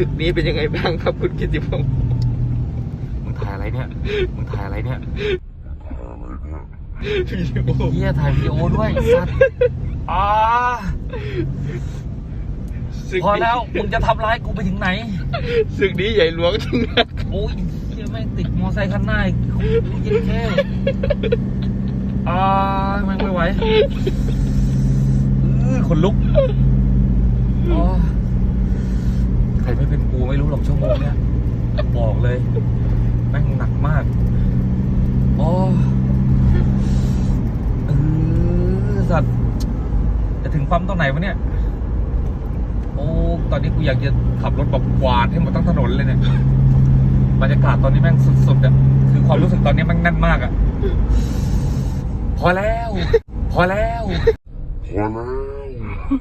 ศึกนี้เป็นยังไงบ้างครับคุณกิติพงศ์มึงถ่ายอะไรเนี่ย มึงถ่ายอะไรเนี่ยวิดีโอเฮียถ่ายวิดีโอด้วยไอ้สัตว์อ่าศึกพอนี้แล้ว มึงจะทำร้ายกูไปถึงไหน ศึกนี้ใหญ่หลวงจริงนะโอ้ยเฮียแม่งติดมอไซค์คันหน้าอีกโอ้ยเย็นแค่อ่าแม่งไม่ไหวอื้อขนลุกอ๋อใคร ไม่เป็นกูไม่รู้หรอกชั่วโมงเนี้ยบอกเลย แม่งหนักมากอ๋อเออสัตว์จะถึงปั๊มตรงไหนวะเนี่ย โอ้ตอนนี้กูอยากจะขับรถแบบกวาดให้หมดทั้งถนนเลยเนี่ยบรรยากาศตอนนี้แม่งสุดๆอะคือความรู้สึกตอนนี้แม่งแน่นมากอะ พอแล้ว พอแล้ว Hello.